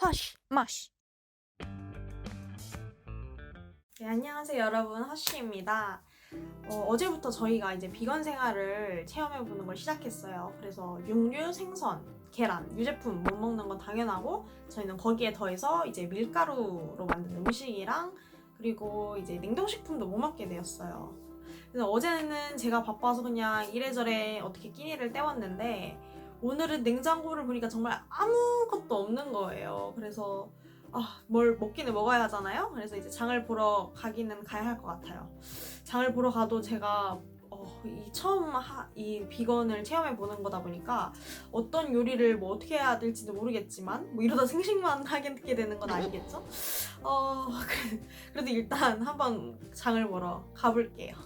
허쉬 머쉬 네, 안녕하세요 여러분 허쉬입니다. 어, 제부터 저희가 이제 비건 생활을 체험해보는 걸 시작했어요. 그래서 육류, 생선, 계란, 유제품 못 먹는 건 당연하고 저희는 거기에 더해서 이제 밀가루로 만든 음식이랑 그리고 이제 냉동식품도 못 먹게 되었어요. 그래서 어제는 제가 바빠서 그냥 이래저래 어떻게 끼니를 때웠는데 오늘은 냉장고를 보니까 정말 아무것도 없는 거예요. 그래서 아, 뭘 먹기는 먹어야 하잖아요. 그래서 이제 장을 보러 가기는 가야 할 것 같아요. 장을 보러 가도 제가 어, 이 처음 하, 이 비건을 체험해 보는 거다 보니까 어떤 요리를 뭐 어떻게 해야 될지도 모르겠지만 뭐 이러다 생식만 하게 되는 건 아니겠죠? 어, 그래도 일단 한번 장을 보러 가볼게요.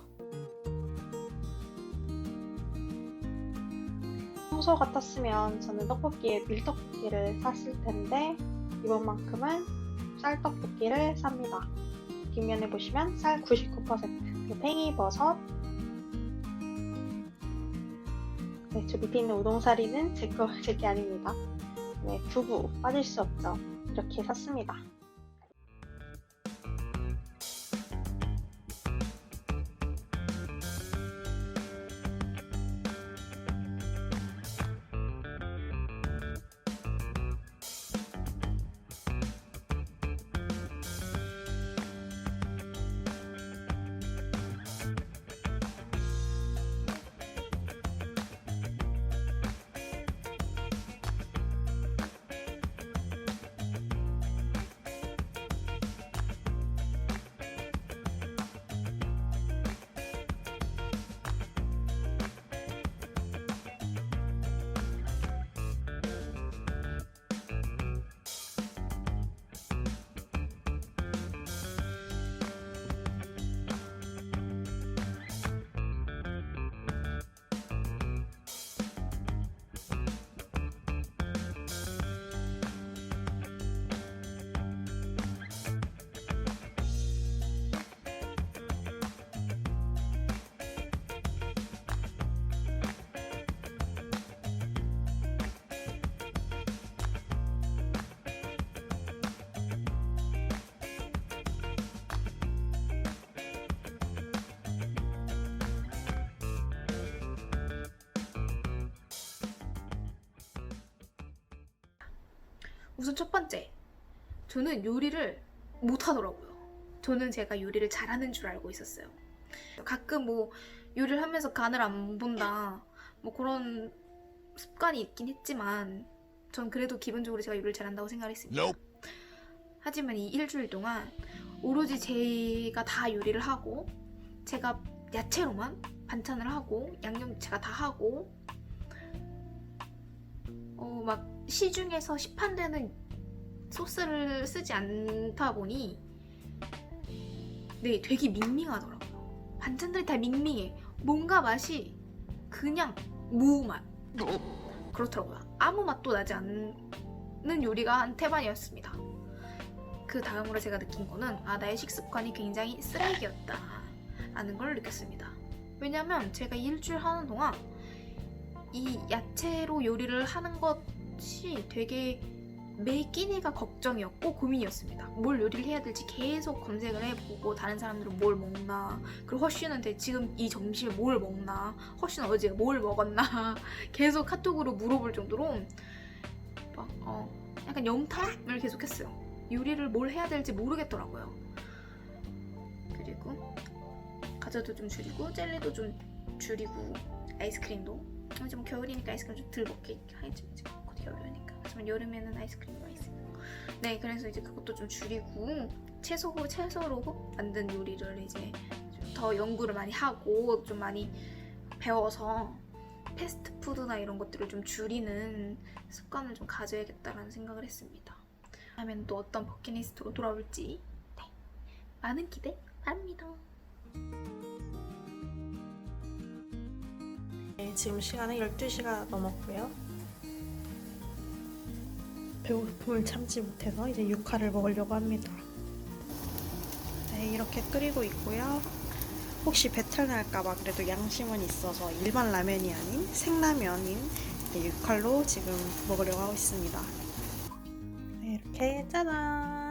평소 같았으면 저는 떡볶이에 밀떡볶이를 샀을 텐데 이번만큼은 쌀떡볶이를 삽니다. 뒷면에 보시면 쌀 99%, 그리고 팽이버섯, 네, 저 밑에 있는 우동사리는 제 거, 제게 아닙니다. 네, 두부 빠질 수 없죠. 이렇게 샀습니다. 우선 첫 번째 저는 요리를 못하더라고요. 저는 제가 요리를 잘하는 줄 알고 있었어요. 가끔 뭐 요리를 하면서 간을 안 본다 뭐 그런 습관이 있긴 했지만 전 그래도 기본적으로 제가 요리를 잘한다고 생각을 했습니다. 하지만 이 일주일 동안 오로지 제가 다 요리를 하고 제가 야채로만 반찬을 하고 양념 제가 다 하고 어 막 시중에서 시판되는 소스를 쓰지 않다 보니 네 되게 밍밍하더라고요. 반찬들이 다 밍밍해. 뭔가 맛이 그냥 무맛. 그렇더라고요. 아무 맛도 나지 않는 요리가 한 태반이었습니다. 그 다음으로 제가 느낀 거는 아 나의 식습관이 굉장히 쓰레기였다 라는 걸 느꼈습니다. 왜냐면 제가 이 일주일 하는 동안 이 야채로 요리를 하는 것이 되게 매 끼니가 걱정이었고 고민이었습니다. 뭘 요리를 해야 될지 계속 검색을 해보고 다른 사람들은 뭘 먹나 그리고 허쉬는 지금 이 점심에 뭘 먹나 허쉬는 어제 뭘 먹었나 계속 카톡으로 물어볼 정도로 막 어, 약간 염탐을 계속했어요. 요리를 뭘 해야 될지 모르겠더라고요. 그리고 과자도 좀 줄이고 젤리도 좀 줄이고 아이스크림도 이제 뭐 겨울이니까 아이스크림 좀 덜 먹게 하겠지 지금 곧 겨울이니까. 하지만 여름에는 아이스크림이 맛있어요. 네 그래서 이제 그것도 좀 줄이고 채소 채소로 만든 요리를 이제 좀 더 연구를 많이 하고 좀 많이 배워서 패스트푸드나 이런 것들을 좀 줄이는 습관을 좀 가져야겠다라는 생각을 했습니다. 다음엔 또 어떤 버킷리스트로 돌아올지 네 많은 기대 바랍니다 네, 지금 시간은 12시가 넘었고요. 배고픔을 참지 못해서 이제 육화를 먹으려고 합니다. 네, 이렇게 끓이고 있고요. 혹시 배탈 날까봐 그래도 양심은 있어서 일반 라면이 아닌 생라면인 네, 육칼로 지금 먹으려고 하고 있습니다. 네, 이렇게 짜잔